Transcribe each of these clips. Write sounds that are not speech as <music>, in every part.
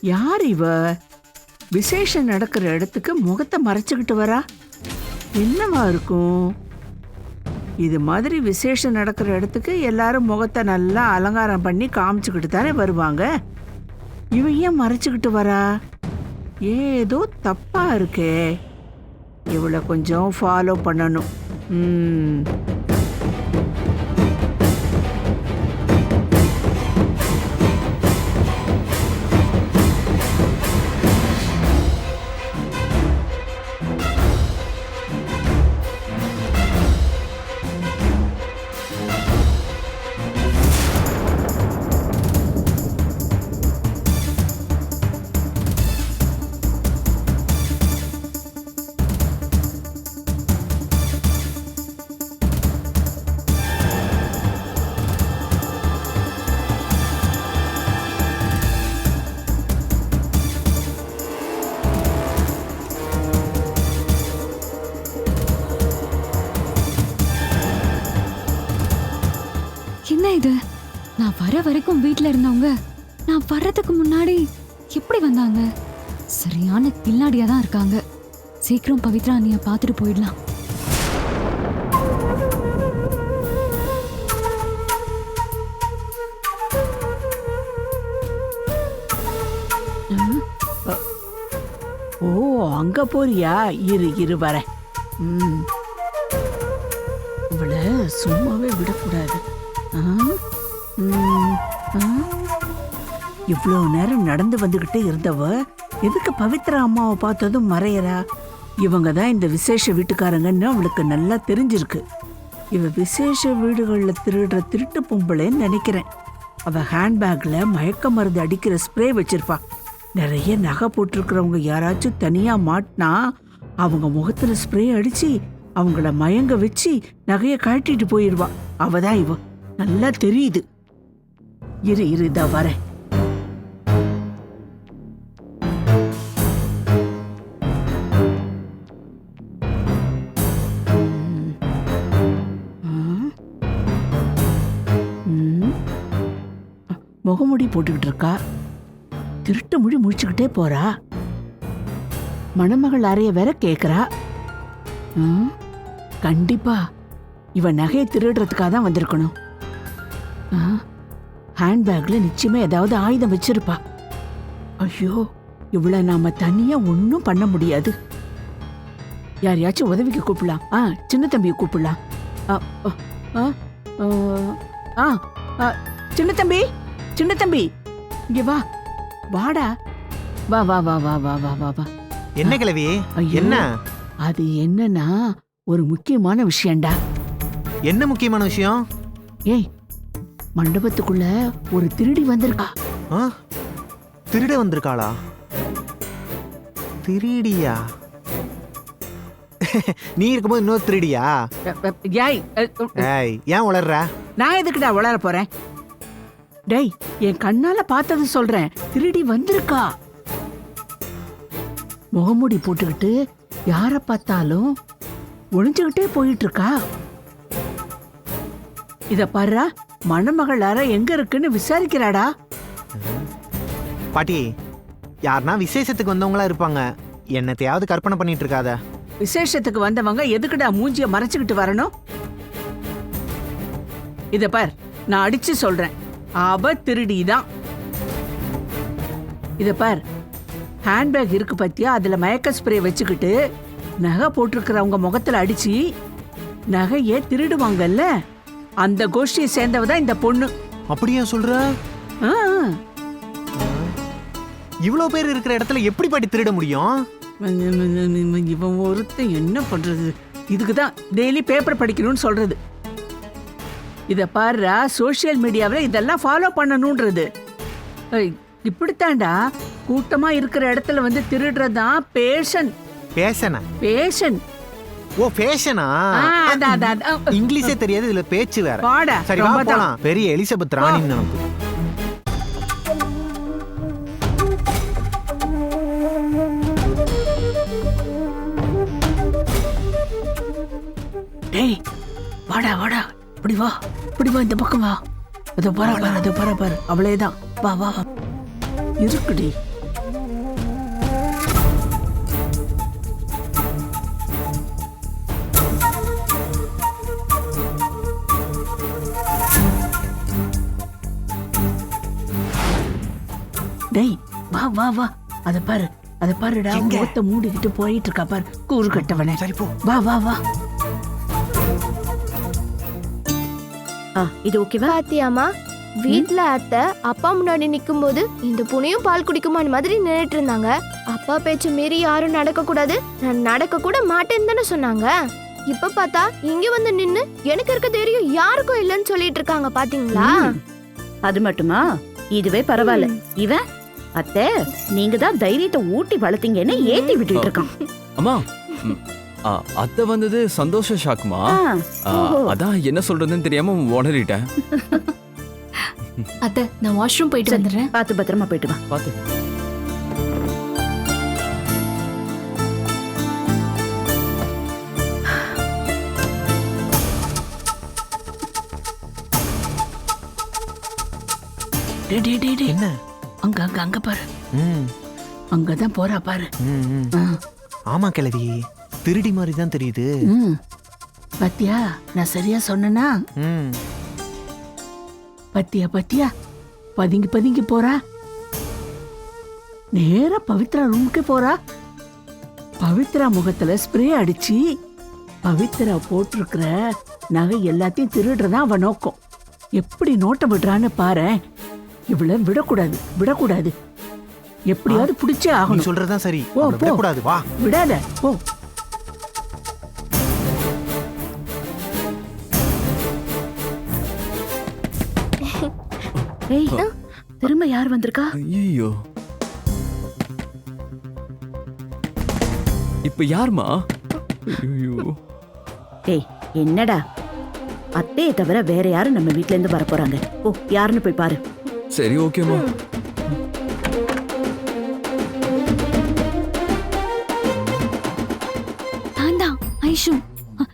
யார் இவ? விசேஷம் நடக்கிற இடத்துக்கு முகத்தை மறைச்சுக்கிட்டு வரா? என்னவா இருக்கும்? இது மாதிரி விசேஷம் நடக்கிற இடத்துக்கு எல்லாரும் முகத்தை நல்லா அலங்காரம் பண்ணி காமிச்சுக்கிட்டு தானே வருவாங்க? இவ ஏன் மறைச்சுக்கிட்டு வரா? ஏதோ தப்பா இருக்கே. இவளை கொஞ்சம் ஃபாலோ பண்ணணும். ம். வரைக்கும் வீட்டில் இருந்தவங்க நான் வர்றதுக்கு முன்னாடி எப்படி வந்தாங்க? சரியான கில்லாடியா தான் இருக்காங்க. சீக்கிரம் பவித்ரா நீ பார்த்துட்டு போயிடலாம். ஓ அங்க போறியா? இரு இரு வரேன். இவளை சும்மாவே விடக்கூடாது. ஆ? ம், இவ்வளோ நேரம் நடந்து வந்துக்கிட்டே இருந்தவ எதுக்கு பவித்ரா அம்மாவை பார்த்ததும் மறையறா? இவங்க தான் இந்த விசேஷ வீட்டுக்காரங்கன்னு அவளுக்கு நல்லா தெரிஞ்சிருக்கு. இவ விசேஷ வீடுகளில் திருடுற திருட்டு பொம்பளைன்னு நினைக்கிறேன். அவள் ஹேண்ட்பேக்கில் மயக்க மருந்து அடிக்கிற ஸ்ப்ரே வச்சிருப்பா. நிறைய நகை போட்டிருக்கிறவங்க யாராச்சும் தனியாக மாட்டினா அவங்க முகத்தில் ஸ்ப்ரே அடித்து அவங்கள மயங்க வச்சு நகையை கழட்டிட்டு போயிடுவா அவ தான் இவ. நல்லா தெரியுது. இரு இரு இதா வரேன். ம். முகமுடி போட்டுக்கிட்டு இருக்கா திருட்டு முடி முடிச்சுக்கிட்டே போறா? மணமகள் அறைய வேற கேக்குறா? கண்டிப்பா. இவன் நகையை திருடுறதுக்காக தான் வந்திருக்கணும். ஆ, ஹேண்ட்பேக்ல நிச்சயமா ஏதாவது ஆயுதம் வச்சிருப்பா. ஐயோ இவள நாம தனியா ஒன்றும் பண்ண முடியாது. யாரையாச்சும் உதவிக்கு கூப்பிடலாம். ஆ சின்ன தம்பியை கூப்பிடலாம். ஆ, ஆ, ஆ, ஆ, ஆ, சின்ன தம்பி சின்ன தம்பி இங்க வா வாடா. வா வா வா வா வா வா வா வா. என்ன கிழவி? என்ன? அது என்னன்னா ஒரு முக்கியமான விஷயம்டா. என்ன முக்கியமான விஷயம்? ஏய் மண்டபத்துக்குள்ள ஒரு திருடி வந்திருக்கா. ஆ? திருட வந்திருக்காளா? திருடியா? <laughs> நீ இருக்கும்போது இன்னொரு திருடியா? ஏய் ஏன் உளர்ற? நான் எதுக்குடா வளர போறேன்? டேய் என் கண்ணால பார்த்தது சொல்றேன். திருடி வந்திருக்கா. முகமூடி போட்டுக்கிட்டு யார பார்த்தாலும் ஒளிஞ்சுக்கிட்டே போயிட்டு இருக்கா. இத பாருடா. மணமகள் அறை எங்க இருக்குன்னு விசாரிக்கிறாடா? பாட்டி யாருன்னா விசேஷத்துக்கு வந்தவங்களா இருப்பாங்க. என்னத்தையாவது கற்பனை பண்ணிட்டு இருக்காத விசேஷத்துக்கு வந்தவங்க எதுக்குடா மூஞ்சிய மறைச்சுக்கிட்டு வரணும்? இத பார் நான் அடிச்சு சொல்றேன். அவ திருடி தான் இத பார் ஹேண்ட்பேக் இருக்கு பத்தியா? அதுல மயக்க ஸ்ப்ரே வச்சுக்கிட்டு நகை போட்டிருக்கிறவங்க முகத்துல அடிச்சு நகையே திருடுவாங்கல்ல? அந்த கோஷ்டியை சேர்ந்தவ தான் இந்த பொண்ணு. அப்படியா சொல்ற? ஆ, இவ்வளவு பேர் இருக்கிற இடத்துல எப்படி பாட்டி திருட முடியும்? இவன் ஒருத்தன் என்ன பண்றது? இதுக்கு தான் டெய்லி பேப்பர் படிக்கணும்னு சொல்றது. இத பாருடா சோஷியல் மீடியாவில் இதெல்லாம் ஃபாலோ பண்ணணும்ன்றது. ஏய், இப்படித்தான்டா. கூட்டமா இருக்கிற இடத்துல வந்து திருடுறதுதான் பேஷன் பேசனா பேஷன் ஓ ஃபேஷனா. இங்கிலீஷே தெரியாது இதுல பேச்சு வேற. வாடா சரி வா. போலாம். பெரிய எலிசபெத் ராணி நமக்கு. டேய் வாடா வாடா. இப்படி வா இப்படி வா இந்த பக்கம் வா. அதோ பாரு பாரு அதோ பாரு பாரு. அவளே தான் வா வா வா. இருக்குடி. வா வா. அத பாரு அத பாருடா? முகத்தை மூடிக்கிட்டு போயிட்டு இருக்கா பாரு. கூறு கட்டவனே. சரி போ. வா வா வா. ஆ இது ஓகேவா பாத்தியாமா வீட்ல அத்தை அப்பா முன்னாடி நிக்கும்போது இந்த புனையும் பால் குடிக்குமான்னு மாதிரி நின்னுட்டு இருந்தாங்க. அப்பா பேச்சு மீறி யாரும் நடக்க கூடாது நான் நடக்க கூட மாட்டேன்னு தானே சொன்னாங்க. இப்ப பார்த்தா இங்க வந்து நின்னு எனக்கு இருக்க தைரியம் யாருக்கும் இல்லைன்னு சொல்லிட்டு இருக்காங்க பாத்தீங்களா? அது மட்டுமா? இதுவே பரவாயில்ல. இவன் அத்தை நீங்க தான் தைரியத்தை ஊட்டி வளர்த்தீங்கன்னு ஏத்தி விட்டுட்டு இருக்கான் அம்மா அத்தை வந்தது சந்தோஷ ஷாக்குமா. அதான் என்ன சொல்றதுன்னு தெரியாம உணரிட்டேன். அத்தை நான் வாஷ்ரூம் போயிட்டு வந்துடுறேன். பார்த்து பத்திரமா போயிட்டு வா. பார்த்து. என்ன? அங்க அங்க அங்க பாரு. ம். அங்கதான் போறா பாரு. ம், ம். ஆ, ஆமா கிழவி. திருடி மாதிரி தான் தெரியுது. ம். பாத்தியா நான் சரியா சொன்னனா? ம். பத்தியா பத்தியா? பதுங்கி பதுங்கி போறா. நேரா பவித்ரா ரூமுக்கே போறா. பவித்ரா முகத்துல ஸ்ப்ரே அடிச்சு பவித்ரா போட்டிருக்கிற நகை எல்லாத்தையும் திருடுறதா அவன் நோக்கம். எப்படி நோட்டம் விடுறான்னு பாரு இவள விடக்கூடாது விடக்கூடாது. எப்படியாவது பிடிச்சே ஆகணும். சொல்றதுதான் சரி. ஓ. விடக்கூடாது வா. விடாத போ. ஏய் திரும்ப யார் வந்திருக்கா? ஐயோ இப்ப யாருமா? ஐயோ டேய் என்னடா? அத்தையை தவிர வேற யாரும் நம்ம வீட்ல இருந்து வர போறாங்க. ஓ யாருன்னு போய் பாரு. சரி ஓகேம்மா நான் தான் ஐஷு. அ,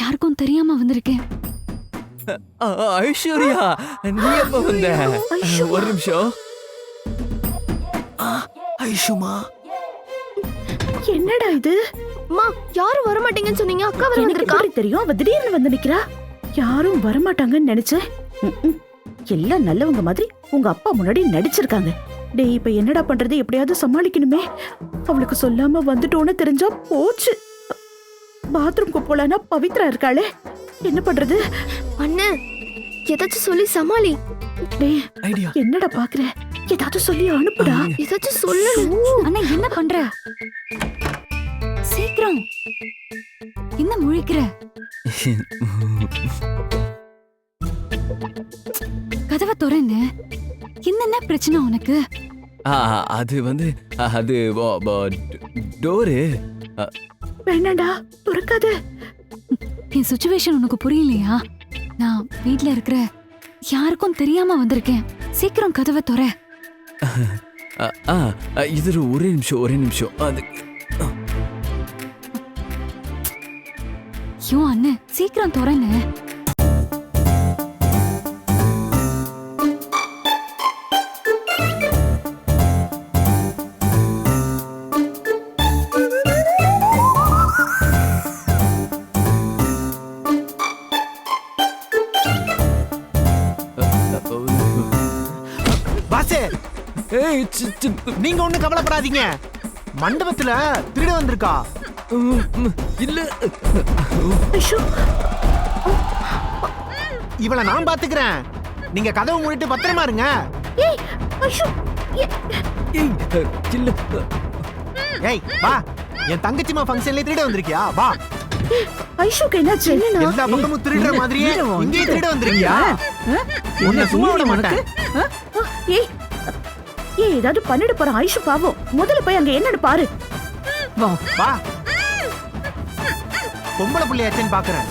யாருக்கும் தெரியாம வந்திருக்கேன். ஆ, ஐஸ்வர்யா நீ எப்ப வந்த? ஒரு நிமிஷம். ஐஷுமா. என்னடா இது? அம்மா யாரும் வர மாட்டீங்கன்னு சொன்னீங்க. அக்கா வர எனக்கு வந்திருக்கா? தெரியும்? அவ திடீர்னு வந்து நிக்கிறா. யாரும் வரமாட்டாங்கன்னு நினைச்சேன். ம்ம். எல்லாம் நல்லவங்க மாதிரி உங்க அப்பா முன்னாடி நடிச்சிருக்காங்க. டேய் இப்ப என்னடா பண்றது? எப்படியாவது சமாளிக்கணுமே. அவளுக்கு சொல்லாம வந்துட்டோன்னு தெரிஞ்சா போச்சு. பாத்ரூம்க்கு போலானா பவித்ரா இருக்காளே. என்ன பண்றது? அண்ணே ஏதாச்சும் சொல்லி சமாளி. டேய் ஐடியா. என்னடா பாக்குற? ஏதாவது சொல்லி அனுப்புடா. ஏதாச்சும் சொல்லு. அண்ணா என்ன பண்ற? சீக்கிரம். என்ன முழிக்கிற? <laughs> கதவை திறந்து என்னென்ன பிரச்சனை உனக்கு? ஆ, அது வந்து அது டோரு. வேணாண்டா துறக்காத. என் சுச்சுவேஷன் உனக்கு புரியலையா? நான் வீட்ல இருக்கிற யாருக்கும் தெரியாம வந்திருக்கேன். சீக்கிரம் கதவை துற. ஆ இது ஒரு ஒரே நிமிஷம் ஒரே நிமிஷம். அது ஐயோ அண்ணன் சீக்கிரம் துறன்னு. நீங்க ஒண்ணும் கவலைப்படாதீங்க. மண்டபத்துல திருட வந்திருக்கா. இல்ல. இவளை நான் பாத்துக்கிறேன். நீங்க கதவை மூடிட்டு பத்திரமா இருங்க. ஏய் வா. என் தங்கச்சிமா ஃபங்க்ஷன்ல திருட வந்திருக்கியா? வா. ஐஷோக்கு என்னாச்சு? எல்லா பக்கமும் திருடுற மாதிரியே திருட இங்கேயும் திருட வந்திருக்கியா? உன்னை சும்மா விட மாட்டேன்? ஏய் ஏய் ஏதாவது பண்ணிட போறான் ஐஷு பாவம். முதல்ல போய் அங்க என்னன்னு பாரு. வா வா. பொம்பளை புள்ளையாச்சேன்னு பாக்குறேன்.